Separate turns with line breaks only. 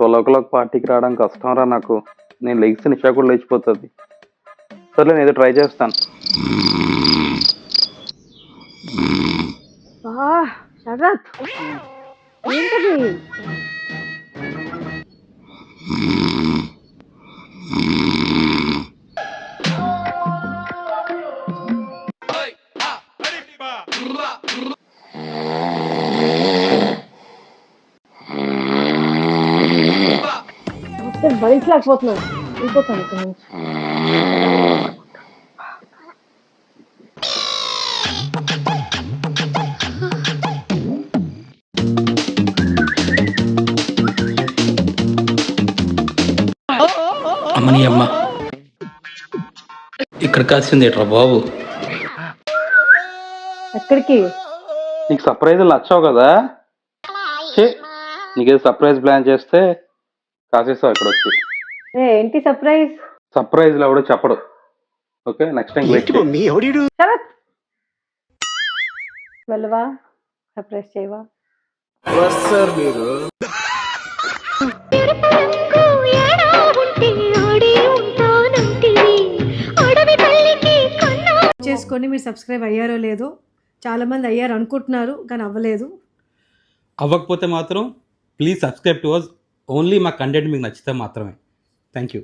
Twelve ఓ clock పార్టీకి రావడం కష్టం రా నాకు. నేను లెగ్స్ నిషా కూడా లేచిపోతుంది. సర్లే నేను ఏదో ట్రై చేస్తాను.
బా శరత్. ఏంటది? మొత్తం భరించలేకపోతున్నాను వెళ్ళిపోతాను ఇక్కడ నుంచి
అమ్మని అమ్మ. ఇక్కడ కాసింది ఏట్రా బాబు?
ఎక్కడికి?
నీకు సర్ప్రైజ్ నచ్చావు కదా? ఛీ, నీకేదో సర్ప్రైజ్ ప్లాన్ చేస్తే కాసేస్తావు ఇక్కడ వచ్చి
ఏ ఏంటి సర్ప్రైజ్?
సర్ప్రైజ్లో ఎవడో చెప్పడు. ఓకే నెక్స్ట్ టైం వెయిట్ చేయి.
శరత్ వెళ్ళవా? సర్ప్రైజ్ చేయవా?
చేసుకొని మీరు సబ్స్క్రైబ్ అయ్యారో లేదో చాలామంది అయ్యారు అనుకుంటున్నారు కానీ అవ్వలేదు.
అవ్వకపోతే మాత్రం please subscribe to us only మా కంటెంట్ మీకు నచ్చితే మాత్రమే. Thank you